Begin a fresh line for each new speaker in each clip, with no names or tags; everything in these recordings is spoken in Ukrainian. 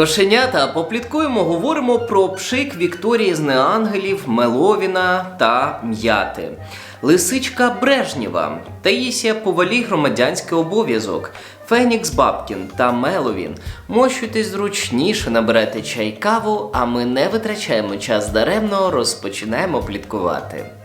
Кошенята, попліткуємо, говоримо про пшик Вікторії з Неангелів, Меловіна та М'яти. Лисичка Брежнєва, Таїсія Повалій громадянський обов'язок, Фенікс Бабкін та Меловін. Мощуйтесь зручніше, наберете чай каву, а ми не витрачаємо час даремно, розпочинаємо пліткувати.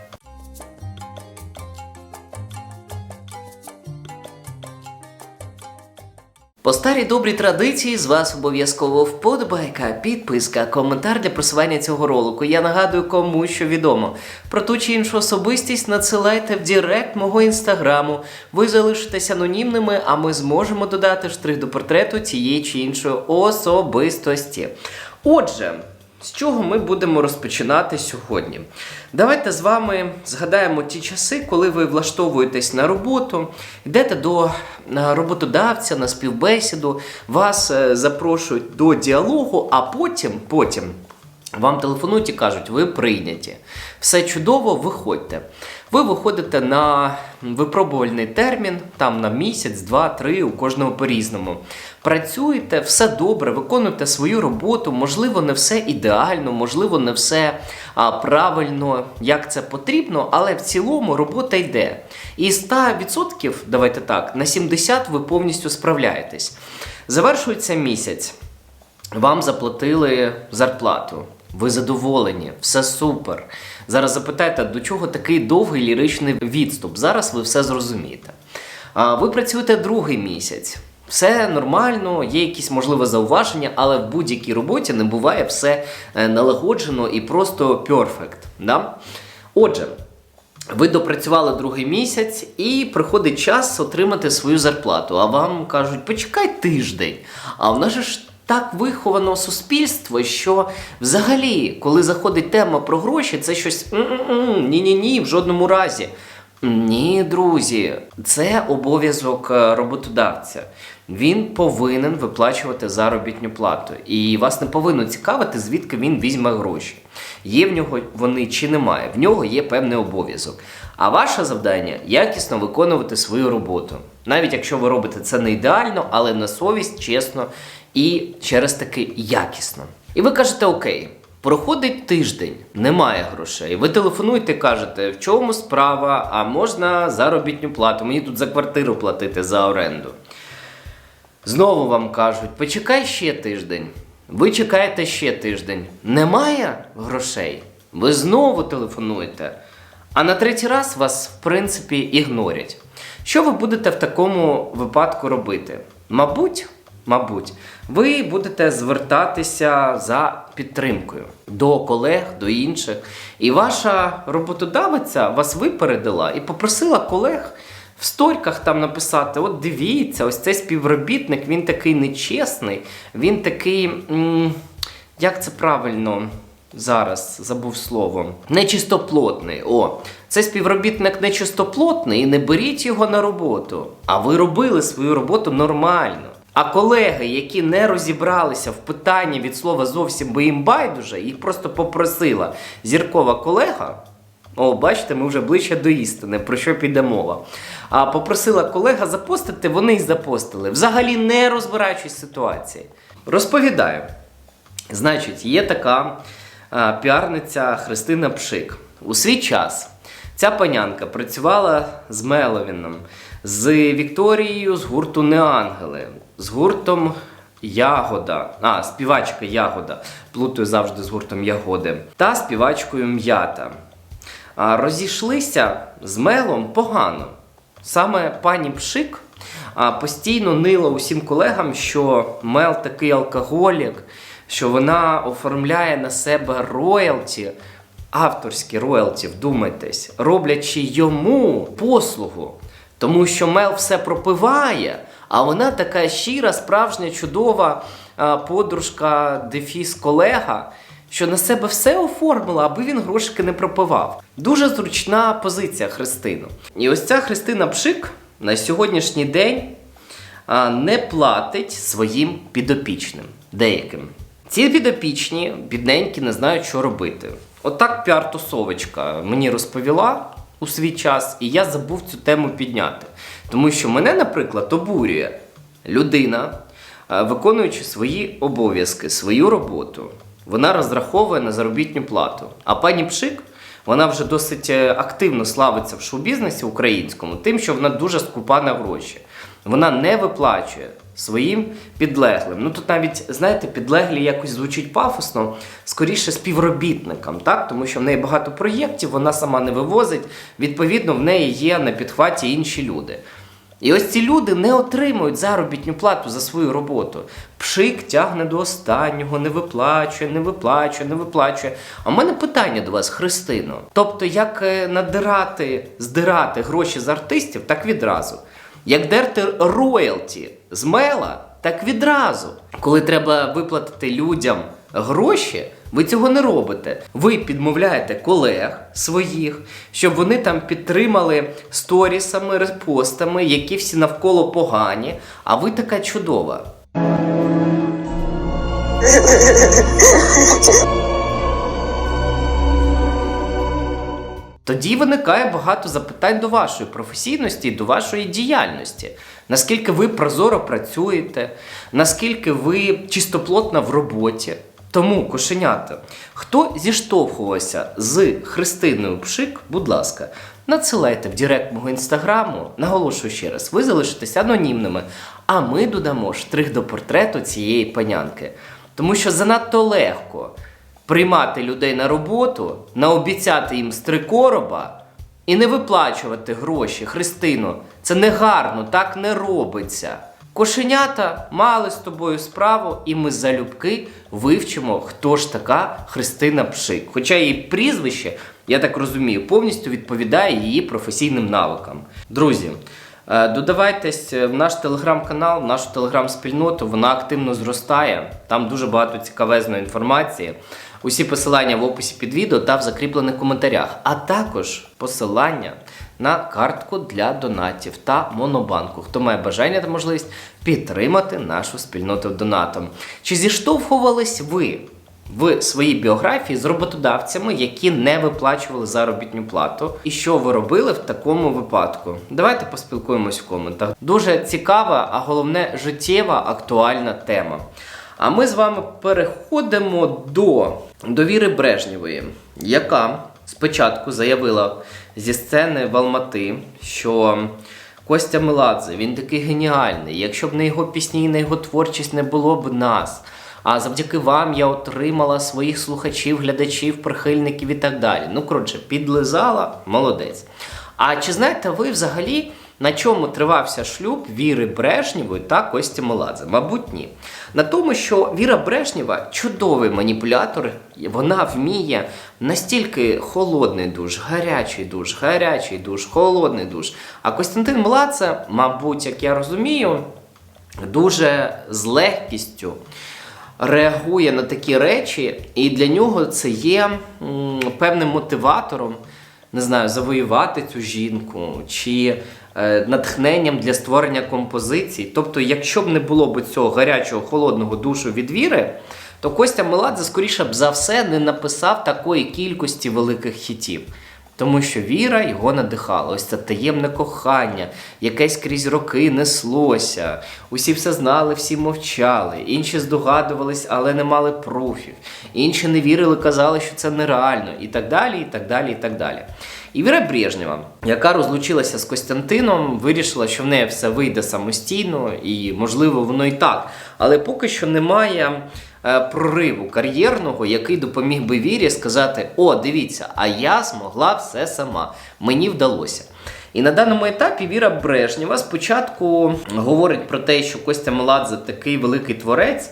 По старій добрій традиції з вас обов'язково вподобайка, підписка, коментар для просування цього ролику. Я нагадую кому що відомо. Про ту чи іншу особистість надсилайте в Дірект мого інстаграму. Ви залишитесь анонімними, а ми зможемо додати штрих до портрету цієї чи іншої особистості. Отже. З чого ми будемо розпочинати сьогодні? Давайте з вами згадаємо ті часи, коли ви влаштовуєтесь на роботу, йдете до роботодавця на співбесіду, вас е, запрошують до діалогу, а потім, потім вам телефонують і кажуть, ви прийняті. Все чудово, виходьте. Ви виходите на випробувальний термін, там на місяць, два, три, у кожного по-різному. Працюєте, все добре, виконуєте свою роботу, можливо, не все ідеально, можливо, не все а, правильно, як це потрібно, але в цілому робота йде. І 100%, давайте так, на 70% ви повністю справляєтесь. Завершується місяць. Вам заплатили зарплату. Ви задоволені, все супер. Зараз запитайте, до чого такий довгий ліричний відступ. Зараз ви все зрозумієте. А, Ви працюєте другий місяць. Все нормально, є якісь можливе зауваження, але в будь-якій роботі не буває все е, налагоджено і просто перфект. Да? Отже, ви допрацювали другий місяць і приходить час отримати свою зарплату. А вам кажуть, почекай тиждень. А в нас ж так виховано суспільство, що взагалі, коли заходить тема про гроші, це щось ні-ні-ні, в жодному разі. Ні, друзі, це обов'язок е, роботодавця. Він повинен виплачувати заробітну плату. І вас не повинно цікавити, звідки він візьме гроші. Є в нього вони чи немає. В нього є певний обов'язок. А ваше завдання якісно виконувати свою роботу. Навіть якщо ви робите це не ідеально, але на совість, чесно і через таки якісно. І ви кажете, окей. Проходить тиждень, немає грошей. Ви телефонуєте, кажете, в чому справа, а можна заробітну плату. Мені тут за квартиру платити за оренду. Знову вам кажуть, почекай ще тиждень. Ви чекаєте ще тиждень. Немає грошей. Ви знову телефонуєте. А на третій раз вас, в принципі, ігнорять. Що ви будете в такому випадку робити? Мабуть, мабуть, ви будете звертатися за підтримкою до колег, до інших. І ваша роботодавиця вас випередила і попросила колег в сторіках там написати: от дивіться, ось цей співробітник, він такий нечесний, він такий. Як це правильно? Зараз забув слово. Нечистоплотний. О, це співробітник нечистоплотний і не беріть його на роботу. А ви робили свою роботу нормально. А колеги, які не розібралися в питанні від слова зовсім бо їм байдуже, їх просто попросила зіркова колега. О, бачите, ми вже ближче до істини, про що піде мова. А попросила колега запостити, вони й запостили, взагалі не розбираючись в ситуації. Розповідаю. Значить, є така а, піарниця Христина Пшик. У свій час ця панянка працювала з Меловіном, з Вікторією з гурту Неангели, з гуртом Ягода, а, співачка Ягода, плутаю завжди з гуртом Ягоди, та співачкою М'ята. А, Розійшлися з Мелом погано. Саме пані Пшик постійно нила усім колегам, що Мел такий алкоголік, що вона оформляє на себе роялті, авторські роялті, вдумайтесь, роблячи йому послугу. Тому що Мел все пропиває, а вона така щира, справжня, чудова подружка, дефіс колега, що на себе все оформила, аби він грошики не пропивав. Дуже зручна позиція Христину. І ось ця Христина Пшик на сьогоднішній день не платить своїм підопічним деяким. Ці підопічні, бідненькі, не знають, що робити. Отак піар-тусовочка мені розповіла у свій час, і я забув цю тему підняти. Тому що мене, наприклад, обурює людина, е, виконуючи свої обов'язки, свою роботу, вона розраховує на заробітну плату. А пані Пшик, вона вже досить е, активно славиться в шоу-бізнесі українському, тим, що вона дуже скупа на гроші. Вона не виплачує своїм підлеглим. Ну тут навіть, знаєте, підлеглі якось звучить пафосно, скоріше співробітникам, так? тому що в неї багато проєктів, вона сама не вивозить. Відповідно, в неї є на підхваті інші люди. І ось ці люди не отримують заробітну плату за свою роботу. Пшик тягне до останнього, не виплачує, не виплачує, не виплачує. А в мене питання до вас, Христино. Тобто, як е, надирати, здирати гроші з артистів, так відразу. Як дерти роялті з мела, так відразу. Коли треба виплатити людям гроші, ви цього не робите. Ви підмовляєте колег своїх, щоб вони там підтримали сторісами, репостами, які всі навколо погані, а ви така чудова. Тоді виникає багато запитань до вашої професійності до вашої діяльності. Наскільки ви прозоро працюєте, наскільки ви чистоплотна в роботі. Тому, кошенята, хто зіштовхувався з Христиною Пшик, будь ласка, надсилайте в Директ мого інстаграму, наголошую ще раз, ви залишитесь анонімними, а ми додамо штрих до портрету цієї панянки. Тому що занадто легко приймати людей на роботу, наобіцяти їм з три короба і не виплачувати гроші. Христино, це не гарно, так не робиться. Кошенята мали з тобою справу, і ми залюбки вивчимо, хто ж така Христина Пшик. Хоча її прізвище, я так розумію, повністю відповідає її професійним навикам. Друзі, е, додавайтесь в наш телеграм-канал, в нашу телеграм-спільноту. Вона активно зростає. Там дуже багато цікавезної інформації. Усі посилання в описі під відео та в закріплених коментарях, а також посилання на картку для донатів та монобанку. Хто має бажання та можливість підтримати нашу спільноту донатом. Чи зіштовхувались ви в своїй біографії з роботодавцями, які не виплачували заробітну плату? І що ви робили в такому випадку? Давайте поспілкуємось в коментах. Дуже цікава, а головне життєва актуальна тема. А ми з вами переходимо до довіри Брежнєвої, яка спочатку заявила зі сцени в Алмати, що Костя Меладзе, він такий геніальний. Якщо б не його пісні і не його творчість не було б нас. А завдяки вам я отримала своїх слухачів, глядачів, прихильників і так далі. Ну, коротше, підлизала, молодець. А чи знаєте ви взагалі, на чому тривався шлюб Віри Брежнєвої та Кості Меладзе? Мабуть, ні. На тому, що Віра Брежнєва чудовий маніпулятор, вона вміє настільки холодний душ, гарячий душ, гарячий душ, холодний душ. А Костянтин Меладзе, мабуть, як я розумію, дуже з легкістю реагує на такі речі, і для нього це є певним мотиватором, не знаю, завоювати цю жінку чи натхненням для створення композицій. Тобто, якщо б не було б цього гарячого холодного душу від віри, то Костя Меладзе, скоріше б за все, не написав такої кількості великих хітів. Тому що віра його надихала. Ось це таємне кохання, якесь крізь роки неслося. Усі все знали, всі мовчали. Інші здогадувались, але не мали пруфів. Інші не вірили, казали, що це нереально, і так далі, і так далі, і так далі. І Віра Брежнєва, яка розлучилася з Костянтином, вирішила, що в неї все вийде самостійно, і можливо воно і так. Але поки що немає е, прориву кар'єрного, який допоміг би вірі сказати: О, дивіться, а я змогла все сама. Мені вдалося. І на даному етапі Віра Брежнєва спочатку говорить про те, що Костя Меладзе такий великий творець.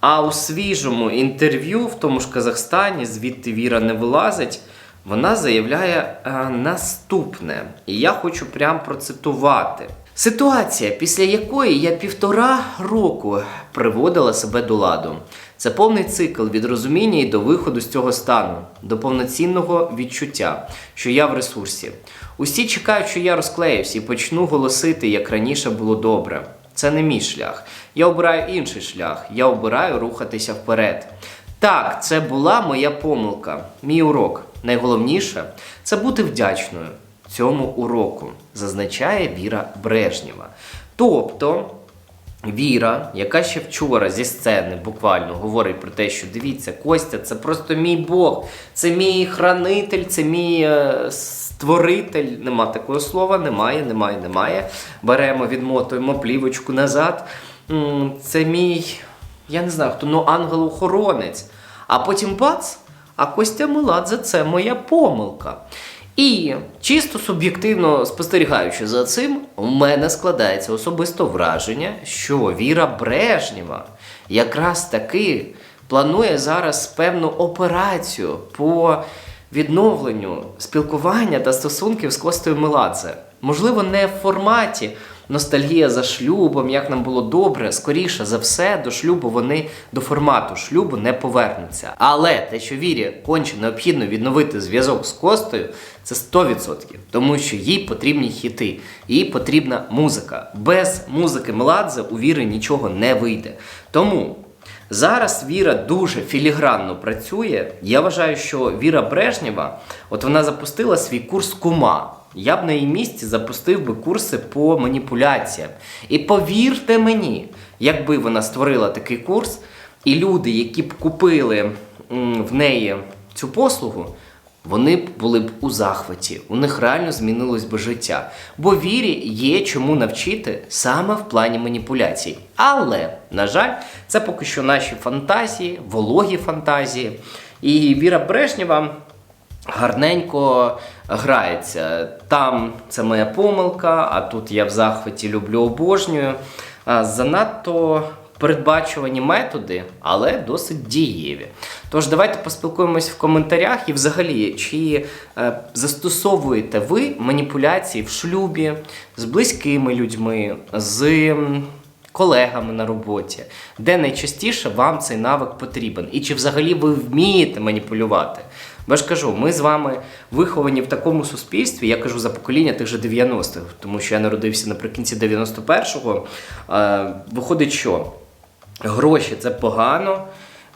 А у свіжому інтерв'ю, в тому ж Казахстані, звідти Віра не вилазить, вона заявляє е, наступне. І я хочу прям процитувати. Ситуація, після якої я півтора року приводила себе до ладу. Це повний цикл від розуміння і до виходу з цього стану, до повноцінного відчуття, що я в ресурсі. Усі чекають, що я розклеюсь і почну голосити, як раніше було добре. Це не мій шлях. Я обираю інший шлях. Я обираю рухатися вперед. Так, це була моя помилка, мій урок. Найголовніше це бути вдячною цьому уроку, зазначає Віра Брежнєва. Тобто, Віра, яка ще вчора зі сцени буквально говорить про те, що дивіться, Костя, це просто мій Бог, це мій хранитель, це мій е, створитель. Нема такого слова, немає, немає, немає. Беремо, відмотуємо плівочку назад. Це мій, я не знаю хто, ну ангел-охоронець. А потім бац, а Костя Меладзе це моя помилка. І чисто суб'єктивно спостерігаючи за цим, у мене складається особисто враження, що Віра Брежнєва якраз таки планує зараз певну операцію по відновленню спілкування та стосунків з Костею Меладзе. Можливо, не в форматі ностальгія за шлюбом, як нам було добре, скоріше за все, до шлюбу вони до формату шлюбу не повернуться. Але те, що вірі конче необхідно відновити зв'язок з Костою, це 100%. Тому що їй потрібні хіти, їй потрібна музика. Без музики Меладзе у віри нічого не вийде. Тому. Зараз Віра дуже філігранно працює. Я вважаю, що Віра Брежнєва, от вона запустила свій курс кума. Я б на її місці запустив би курси по маніпуляціям. І повірте мені, якби вона створила такий курс, і люди, які б купили в неї цю послугу, вони б були б у захваті, у них реально змінилось би життя. Бо вірі є чому навчити саме в плані маніпуляцій. Але, на жаль, це поки що наші фантазії, вологі фантазії. І Віра Брежнєва гарненько грається. Там це моя помилка, а тут я в захваті люблю обожнюю. Занадто передбачувані методи, але досить дієві. Тож давайте поспілкуємось в коментарях і взагалі, чи е, застосовуєте ви маніпуляції в шлюбі з близькими людьми, з колегами на роботі, де найчастіше вам цей навик потрібен, і чи взагалі ви вмієте маніпулювати? Бо ж кажу, ми з вами виховані в такому суспільстві, я кажу за покоління тих же 90-х, тому що я народився наприкінці 91-го. Е, виходить, що гроші це погано,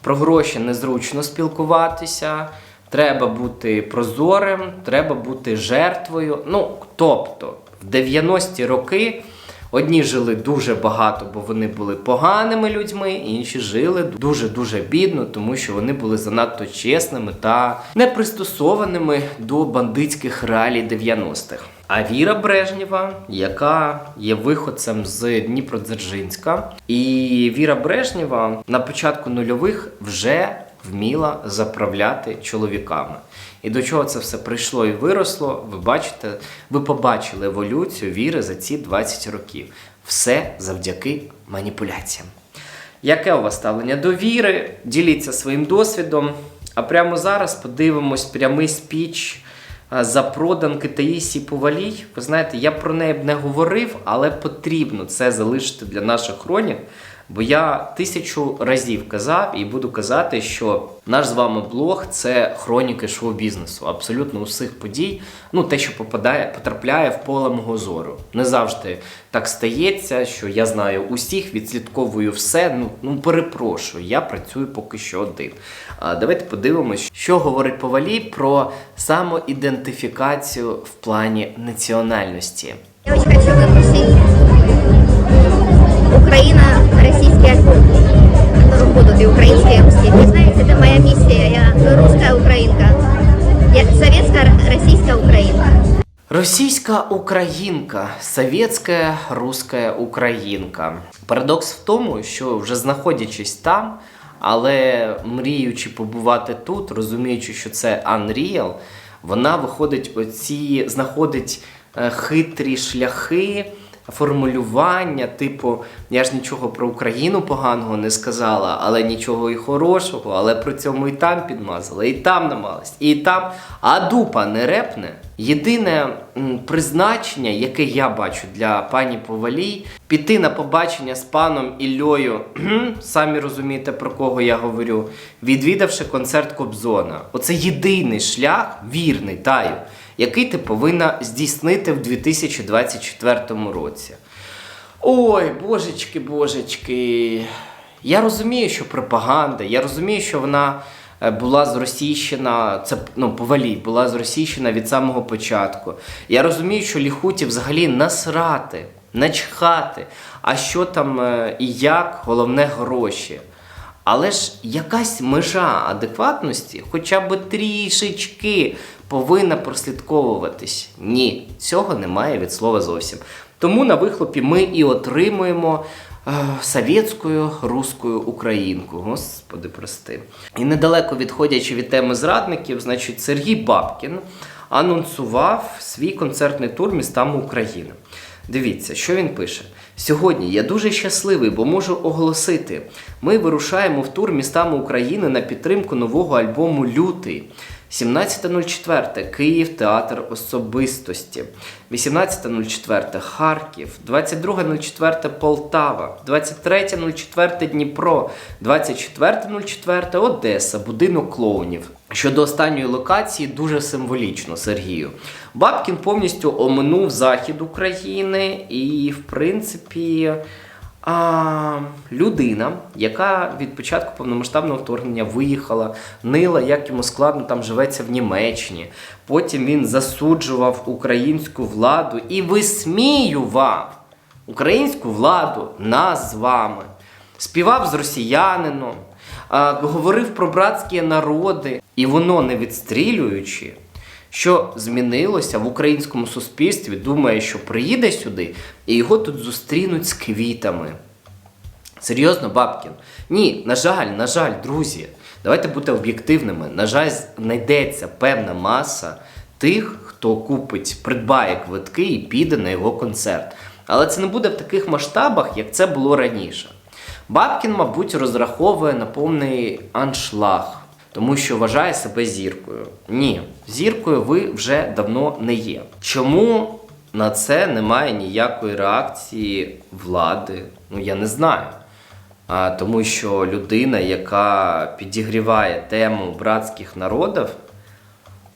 про гроші незручно спілкуватися. Треба бути прозорим, треба бути жертвою. Ну, тобто, в 90-ті роки одні жили дуже багато, бо вони були поганими людьми, інші жили дуже-дуже бідно, тому що вони були занадто чесними та непристосованими до бандитських реалій 90-х. А Віра Брежнєва, яка є виходцем з Дніпродзержинська, і Віра Брежнєва на початку нульових вже вміла заправляти чоловіками. І до чого це все прийшло і виросло, ви бачите, ви побачили еволюцію віри за ці 20 років. Все завдяки маніпуляціям. Яке у вас ставлення до віри? Діліться своїм досвідом. А прямо зараз подивимось прямий спіч а, запроданки Таїсі Повалій. Ви знаєте, я про неї б не говорив, але потрібно це залишити для наших хронік. Бо я тисячу разів казав і буду казати, що наш з вами блог це хроніки шоу-бізнесу, абсолютно усіх подій. Ну, те, що попадає, потрапляє в поле мого зору. Не завжди так стається, що я знаю усіх, відслідковую все. Ну, ну перепрошую, я працюю поки що один. А давайте подивимось, що говорить Повалій про самоідентифікацію в плані національності.
Я хочу выпустить Украина, в котором будут и украинские, русские. Вы знаете, это моя миссия. Я русская украинка. Я советская российская украинка.
Російська українка, совєтська руська українка. Парадокс в тому, що вже знаходячись там, але мріючи побувати тут, розуміючи, що це Unreal, вона виходить оці, знаходить е, хитрі шляхи. Формулювання, типу, я ж нічого про Україну поганого не сказала, але нічого і хорошого, але при цьому і там підмазала, і там намалась, і там. А дупа не репне. Єдине призначення, яке я бачу для пані Повалій, піти на побачення з паном Іллею, самі розумієте, про кого я говорю, відвідавши концерт Кобзона. Оце єдиний шлях, вірний таю, який ти повинна здійснити в 2024 році. Ой, божечки, божечки. Я розумію, що пропаганда, я розумію, що вона е, була зросійщена, це ну, повалій, була зросійщена від самого початку. Я розумію, що ліхуті взагалі насрати, начхати. а що там е, і як, головне гроші. Але ж якась межа адекватності, хоча б трішечки, повинна прослідковуватись. Ні, цього немає від слова зовсім. Тому на вихлопі ми і отримуємо е, совєтською руською українку. Господи, прости. І недалеко відходячи від теми зрадників, значить, Сергій Бабкін анонсував свій концертний тур містами України. Дивіться, що він пише. Сьогодні я дуже щасливий, бо можу оголосити. Ми вирушаємо в тур містами України на підтримку нового альбому Лютий. 17.04 Київ Театр особистості. 18.04 Харків. 22.04 Полтава. 23.04 Дніпро. 24.04 Одеса. Будинок клоунів. Щодо останньої локації, дуже символічно Сергію. Бабкін повністю оминув захід України і, в принципі, а, людина, яка від початку повномасштабного вторгнення виїхала, нила, як йому складно там живеться в Німеччині. Потім він засуджував українську владу і висміював українську владу нас з вами, співав з росіянином, а, говорив про братські народи, і воно не відстрілюючи. Що змінилося в українському суспільстві, думає, що приїде сюди і його тут зустрінуть з квітами. Серйозно, Бабкін? Ні, на жаль, на жаль, друзі, давайте бути об'єктивними. На жаль, знайдеться певна маса тих, хто купить, придбає квитки і піде на його концерт. Але це не буде в таких масштабах, як це було раніше. Бабкін, мабуть, розраховує на повний аншлаг, тому що вважає себе зіркою. Ні, зіркою ви вже давно не є. Чому на це немає ніякої реакції влади? Ну я не знаю. А, тому що людина, яка підігріває тему братських народів,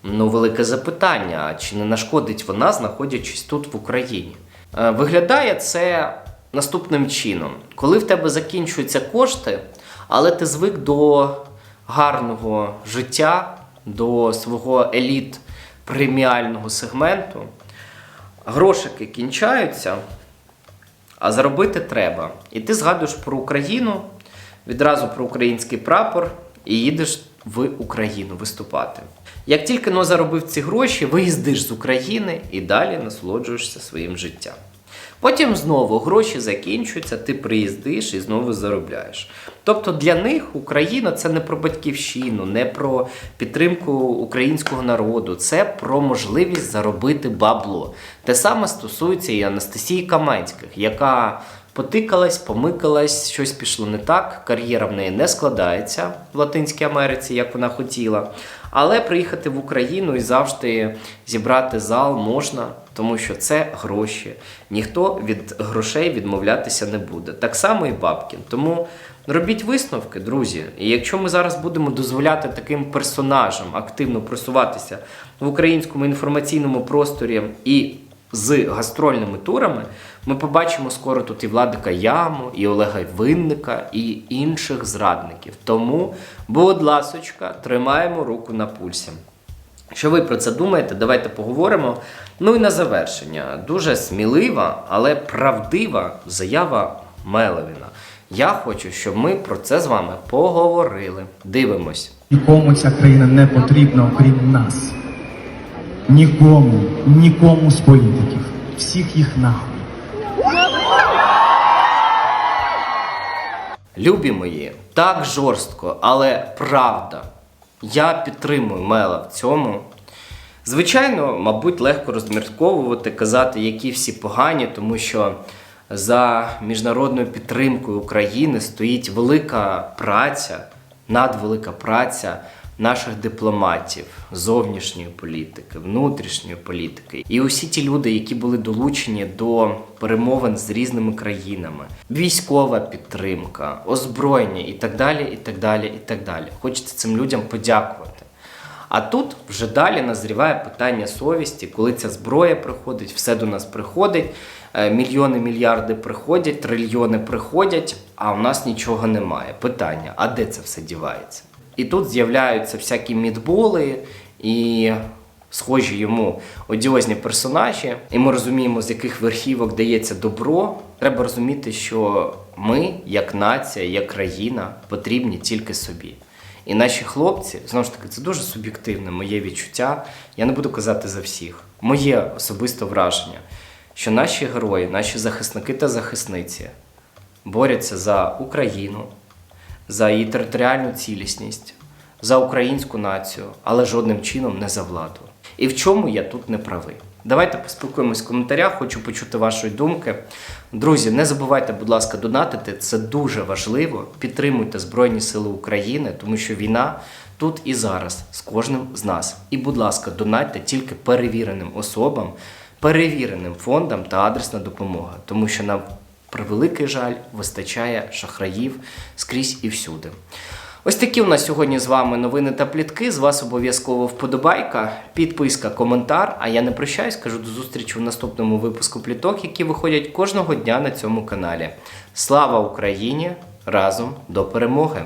ну, велике запитання, чи не нашкодить вона, знаходячись тут в Україні? Е, Виглядає це наступним чином: коли в тебе закінчуються кошти, але ти звик до гарного життя, до свого еліт преміального сегменту, грошики кінчаються, а заробити треба. І ти згадуєш про Україну, відразу про український прапор і їдеш в Україну виступати. Як тільки но заробив ці гроші, виїздиш з України і далі насолоджуєшся своїм життям. Потім знову гроші закінчуються, ти приїздиш і знову заробляєш. Тобто для них Україна це не про батьківщину, не про підтримку українського народу, це про можливість заробити бабло. Те саме стосується і Анастасії Каменських, яка потикалась, помикалась, щось пішло не так, кар'єра в неї не складається в Латинській Америці, як вона хотіла. Але приїхати в Україну і завжди зібрати зал можна, тому що це гроші. Ніхто від грошей відмовлятися не буде. Так само і Бабкін. Тому робіть висновки, друзі. І якщо ми зараз будемо дозволяти таким персонажам активно просуватися в українському інформаційному просторі і з гастрольними турами, ми побачимо скоро тут і Владика Яму, і Олега Винника, і інших зрадників. Тому, будь ласочка, тримаємо руку на пульсі. Що ви про це думаєте? Давайте поговоримо. Ну і на завершення. Дуже смілива, але правдива заява Мелевіна. Я хочу, щоб ми про це з вами поговорили. Дивимось.
Нікому ця країна не потрібна, окрім нас. Нікому, нікому з політиків. Всіх їх нахуй.
Любі мої, так жорстко, але правда. Я підтримую Мела в цьому. Звичайно, мабуть, легко розмірковувати, казати, які всі погані, тому що за міжнародною підтримкою України стоїть велика праця, надвелика праця наших дипломатів, зовнішньої політики, внутрішньої політики. І усі ті люди, які були долучені до перемовин з різними країнами, військова підтримка, озброєння і так далі, і так далі, і так далі. Хочеться цим людям подякувати. А тут вже далі назріває питання совісті, коли ця зброя приходить, все до нас приходить, мільйони, мільярди приходять, трильйони приходять, а у нас нічого немає. Питання: а де це все дівається? І тут з'являються всякі мідболи і схожі йому одіозні персонажі, і ми розуміємо, з яких верхівок дається добро. Треба розуміти, що ми, як нація, як країна, потрібні тільки собі. І наші хлопці, знову ж таки, це дуже суб'єктивне моє відчуття. Я не буду казати за всіх. Моє особисте враження, що наші герої, наші захисники та захисниці борються за Україну, за її територіальну цілісність, за українську націю, але жодним чином не за владу. І в чому я тут не правий? Давайте поспілкуємось в коментарях, хочу почути вашої думки. Друзі, не забувайте, будь ласка, донатити. Це дуже важливо. Підтримуйте Збройні Сили України, тому що війна тут і зараз з кожним з нас. І, будь ласка, донатьте тільки перевіреним особам, перевіреним фондам та адресна допомога, тому що нам превеликий жаль, вистачає шахраїв скрізь і всюди. Ось такі у нас сьогодні з вами новини та плітки. З вас обов'язково вподобайка, підписка, коментар. А я не прощаюсь, кажу до зустрічі в наступному випуску пліток, які виходять кожного дня на цьому каналі. Слава Україні! Разом до перемоги!